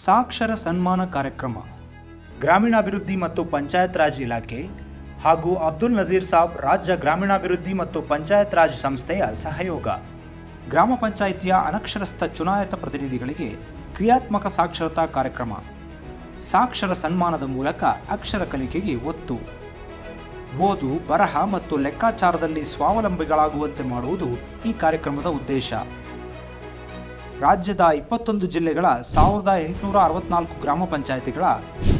ಸಾಕ್ಷರ ಸನ್ಮಾನ ಕಾರ್ಯಕ್ರಮ. ಗ್ರಾಮೀಣಾಭಿವೃದ್ಧಿ ಮತ್ತು ಪಂಚಾಯತ್ ರಾಜ್ ಇಲಾಖೆ ಹಾಗೂ ಅಬ್ದುಲ್ ನಜೀರ್ ಸಾಬ್ ರಾಜ್ಯ ಗ್ರಾಮೀಣಾಭಿವೃದ್ಧಿ ಮತ್ತು ಪಂಚಾಯತ್ ರಾಜ್ ಸಂಸ್ಥೆಯ ಸಹಯೋಗ. ಗ್ರಾಮ ಪಂಚಾಯಿತಿಯ ಅನಕ್ಷರಸ್ಥ ಚುನಾಯಿತ ಪ್ರತಿನಿಧಿಗಳಿಗೆ ಕ್ರಿಯಾತ್ಮಕ ಸಾಕ್ಷರತಾ ಕಾರ್ಯಕ್ರಮ. ಸಾಕ್ಷರ ಸನ್ಮಾನದ ಮೂಲಕ ಅಕ್ಷರ ಕಲಿಕೆಗೆ ಒತ್ತು. ಓದು, ಬರಹ ಮತ್ತು ಲೆಕ್ಕಾಚಾರದಲ್ಲಿ ಸ್ವಾವಲಂಬಿಗಳಾಗುವಂತೆ ಮಾಡುವುದು ಈ ಕಾರ್ಯಕ್ರಮದ ಉದ್ದೇಶ. ರಾಜ್ಯದ ಇಪ್ಪತ್ತೊಂದು ಜಿಲ್ಲೆಗಳ ಸಾವಿರದ ಎಂಟುನೂರ ಅರವತ್ನಾಲ್ಕು ಗ್ರಾಮ ಪಂಚಾಯಿತಿಗಳ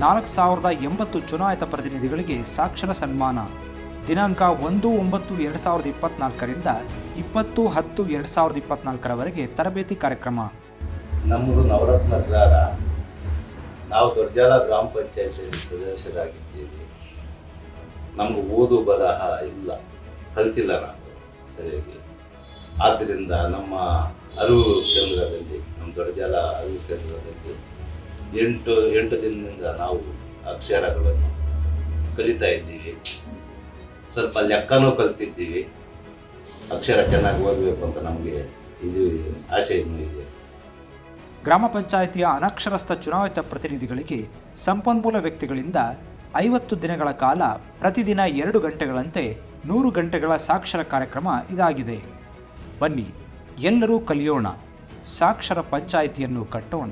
ನಾಲ್ಕು ಸಾವಿರದ ಎಂಬತ್ತು ಚುನಾಯಿತ ಪ್ರತಿನಿಧಿಗಳಿಗೆ ಸಾಕ್ಷರ ಸನ್ಮಾನ. ದಿನಾಂಕ ಒಂದು ಒಂಬತ್ತು ಎರಡು ಸಾವಿರದ ಇಪ್ಪತ್ನಾಲ್ಕರಿಂದ ಇಪ್ಪತ್ತು ಹತ್ತು ಎರಡು ಸಾವಿರದ ಇಪ್ಪತ್ನಾಲ್ಕರವರೆಗೆ ತರಬೇತಿ ಕಾರ್ಯಕ್ರಮ. ನಮ್ಮದು ನವರತ್ನ ಗ್ರಾರ ನಾವು ದೊಡ್ಡಜಾಲ ಗ್ರಾಮ ಪಂಚಾಯತಿ ಸದಸ್ಯರಾಗಿದ್ದೀವಿ. ನಮ್ಗೆ ಓದು ಬರಹ ಇಲ್ಲ. ಕಲ್ತಿಲ್ಲ ನಾವು ಸರಿಯಾಗಿ. ಆದ್ದರಿಂದ ನಮ್ಮ ಅರಿವು ಕೇಂದ್ರದಲ್ಲಿ, ನಮ್ಮ ದೊಡ್ಡಜಾಲ ಅರಿವು ಕೇಂದ್ರದಲ್ಲಿ ಎಂಟು ಎಂಟು ದಿನದಿಂದ ನಾವು ಅಕ್ಷರಗಳನ್ನು ಕಲಿತಾ ಇದ್ದೀವಿ. ಸ್ವಲ್ಪ ಲೆಕ್ಕನೂ ಕಲ್ತಿದ್ದೀವಿ. ಅಕ್ಷರ ಚೆನ್ನಾಗಿ ಓದಬೇಕು ಅಂತ ನಮಗೆ ಇದು ಆಸೆ ಇದೆ. ಗ್ರಾಮ ಪಂಚಾಯಿತಿಯ ಅನಕ್ಷರಸ್ಥ ಚುನಾಯಿತ ಪ್ರತಿನಿಧಿಗಳಿಗೆ ಸಂಪನ್ಮೂಲ ವ್ಯಕ್ತಿಗಳಿಂದ ಐವತ್ತು ದಿನಗಳ ಕಾಲ ಪ್ರತಿದಿನ ಎರಡು ಗಂಟೆಗಳಂತೆ ನೂರು ಗಂಟೆಗಳ ಸಾಕ್ಷರ ಕಾರ್ಯಕ್ರಮ ಇದಾಗಿದೆ. ಬನ್ನಿ ಎಲ್ಲರೂ ಕಲಿಯೋಣ ಸಾಕ್ಷರ ಪಂಚಾಯಿತಿಯನ್ನು ಕಟ್ಟೋಣ.